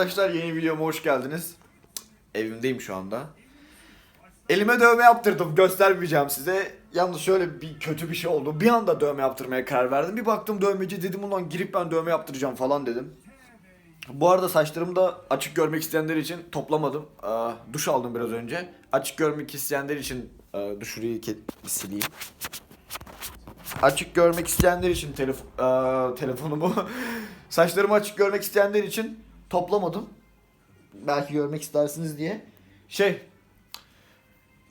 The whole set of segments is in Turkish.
Arkadaşlar yeni videoma hoş geldiniz. Evimdeyim şu anda. Elime dövme yaptırdım. Göstermeyeceğim size. Yalnız şöyle bir kötü bir şey oldu. Bir anda dövme yaptırmaya karar verdim. Bir baktım dövmeci dedim ulan girip ben dövme yaptıracağım falan dedim. Bu arada saçlarımı da açık görmek isteyenler için toplamadım. Aa, duş aldım biraz önce. Açık görmek isteyenler için e, bir sileyim. Açık görmek isteyenler için telef- aa, telefonumu saçlarımı açık görmek isteyenler için toplamadım. Belki görmek istersiniz diye. Şey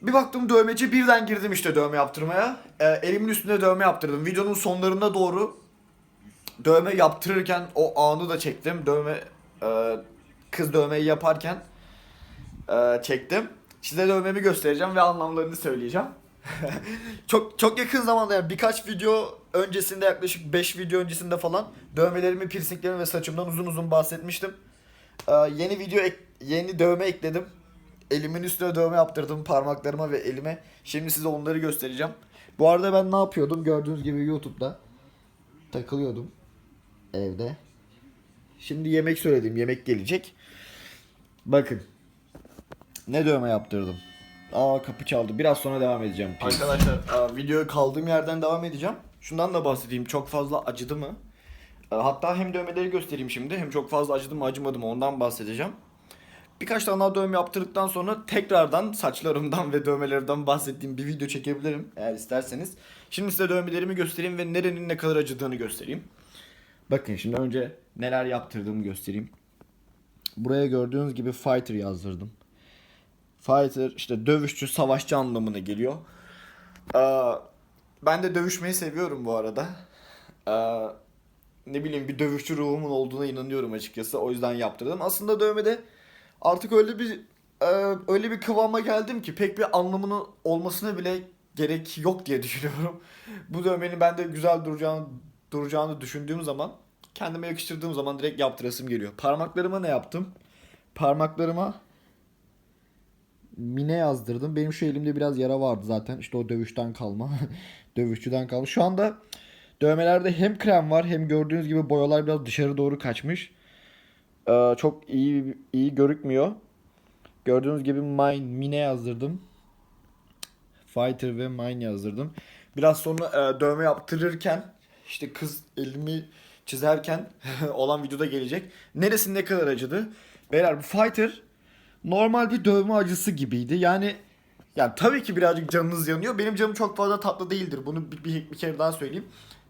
bir baktım dövmeci birden girdim işte dövme yaptırmaya. Ee, elimin üstünde dövme yaptırdım. Videonun sonlarına doğru dövme yaptırırken o anı da çektim. Dövme e, kız dövmeyi yaparken e, çektim. Size dövmemi göstereceğim ve anlamlarını söyleyeceğim. çok çok yakın zamanda yani birkaç video öncesinde yaklaşık 5 video öncesinde falan dövmelerimi, piercinglerimi ve saçımdan uzun uzun bahsetmiştim. Ee, yeni video ek- yeni dövme ekledim. Elimin üstüne dövme yaptırdım parmaklarıma ve elime. Şimdi size onları göstereceğim. Bu arada ben ne yapıyordum? Gördüğünüz gibi YouTube'da takılıyordum evde. Şimdi yemek söyledim. Yemek gelecek. Bakın. Ne dövme yaptırdım. Aa kapı çaldı. Biraz sonra devam edeceğim. Arkadaşlar aa, videoya kaldığım yerden devam edeceğim. Şundan da bahsedeyim. Çok fazla acıdı mı? Hatta hem dövmeleri göstereyim şimdi hem çok fazla acıdı mı acımadı mı ondan bahsedeceğim. Birkaç tane daha dövme yaptırdıktan sonra tekrardan saçlarımdan ve dövmelerimden bahsettiğim bir video çekebilirim eğer isterseniz. Şimdi size dövmelerimi göstereyim ve nerenin ne kadar acıdığını göstereyim. Bakın şimdi önce neler yaptırdığımı göstereyim. Buraya gördüğünüz gibi fighter yazdırdım. Fighter işte dövüşçü, savaşçı anlamına geliyor. Aa, ben de dövüşmeyi seviyorum bu arada. Aa, ne bileyim bir dövüşçü ruhumun olduğuna inanıyorum açıkçası. O yüzden yaptırdım. Aslında dövmede artık öyle bir e, öyle bir kıvama geldim ki pek bir anlamının olmasına bile gerek yok diye düşünüyorum. Bu dövmenin bende güzel duracağını duracağını düşündüğüm zaman kendime yakıştırdığım zaman direkt yaptırasım geliyor. Parmaklarıma ne yaptım? Parmaklarıma mine yazdırdım. Benim şu elimde biraz yara vardı zaten. İşte o dövüşten kalma. Dövüşçüden kalma. Şu anda dövmelerde hem krem var hem gördüğünüz gibi boyalar biraz dışarı doğru kaçmış. Ee, çok iyi iyi görükmüyor. Gördüğünüz gibi mine, mine yazdırdım. Fighter ve mine yazdırdım. Biraz sonra e, dövme yaptırırken işte kız elimi çizerken olan videoda gelecek. Neresi ne kadar acıdı? Beyler bu fighter normal bir dövme acısı gibiydi. Yani yani tabii ki birazcık canınız yanıyor. Benim canım çok fazla tatlı değildir. Bunu bir, bir, bir kere daha söyleyeyim.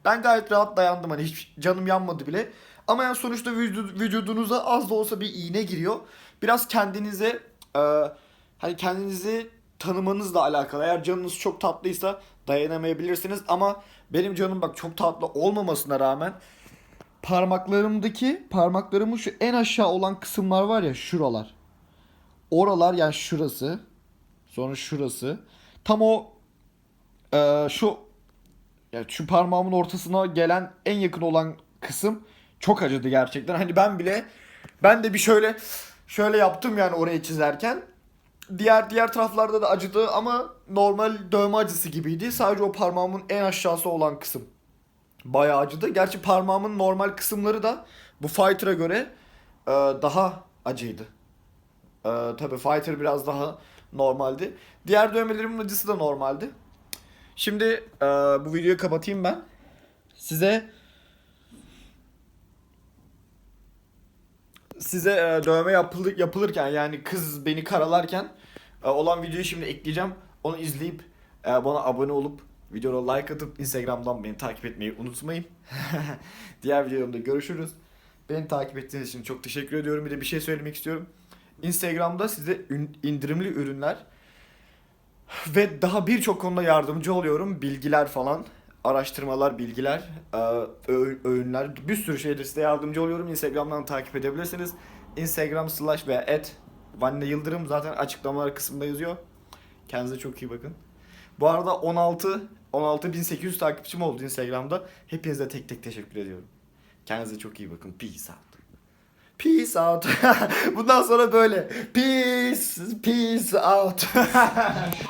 Ben gayet rahat dayandım. Hani hiç canım yanmadı bile. Ama yani sonuçta vücudu, vücudunuza az da olsa bir iğne giriyor. Biraz kendinize e, hani kendinizi tanımanızla alakalı. Eğer canınız çok tatlıysa dayanamayabilirsiniz. Ama benim canım bak çok tatlı olmamasına rağmen parmaklarımdaki parmaklarımın şu en aşağı olan kısımlar var ya şuralar. Oralar yani şurası. Sonra şurası. Tam o e, şu yani şu parmağımın ortasına gelen en yakın olan kısım çok acıdı gerçekten. Hani ben bile ben de bir şöyle şöyle yaptım yani orayı çizerken. Diğer diğer taraflarda da acıdı ama normal dövme acısı gibiydi. Sadece o parmağımın en aşağısı olan kısım bayağı acıdı. Gerçi parmağımın normal kısımları da bu Fighter'a göre e, daha acıydı. E, tabii Fighter biraz daha normaldi. Diğer dövmelerimin acısı da normaldi. Şimdi e, bu videoyu kapatayım ben. Size size e, dövme yapılır, yapılırken yani kız beni karalarken e, olan videoyu şimdi ekleyeceğim. Onu izleyip e, bana abone olup videoya like atıp Instagram'dan beni takip etmeyi unutmayın. Diğer videomda görüşürüz. Beni takip ettiğiniz için çok teşekkür ediyorum. Bir de bir şey söylemek istiyorum. Instagram'da size indirimli ürünler ve daha birçok konuda yardımcı oluyorum. Bilgiler falan, araştırmalar, bilgiler, e, öğünler, bir sürü şeyde size yardımcı oluyorum. Instagram'dan takip edebilirsiniz. Instagram slash ve at Vanne Yıldırım zaten açıklamalar kısmında yazıyor. Kendinize çok iyi bakın. Bu arada 16 16.800 takipçim oldu Instagram'da. Hepinize tek tek teşekkür ediyorum. Kendinize çok iyi bakın. Peace out. Peace out. Bundan sonra böyle. Peace, peace out.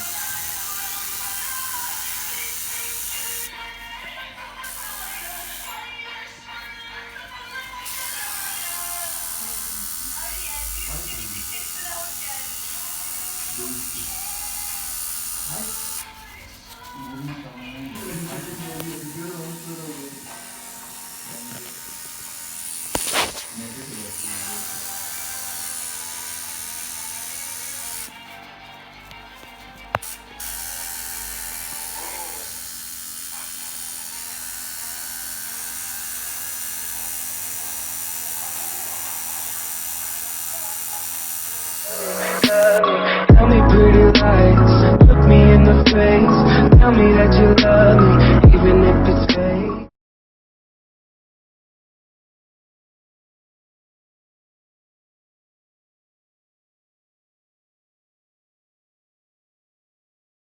face.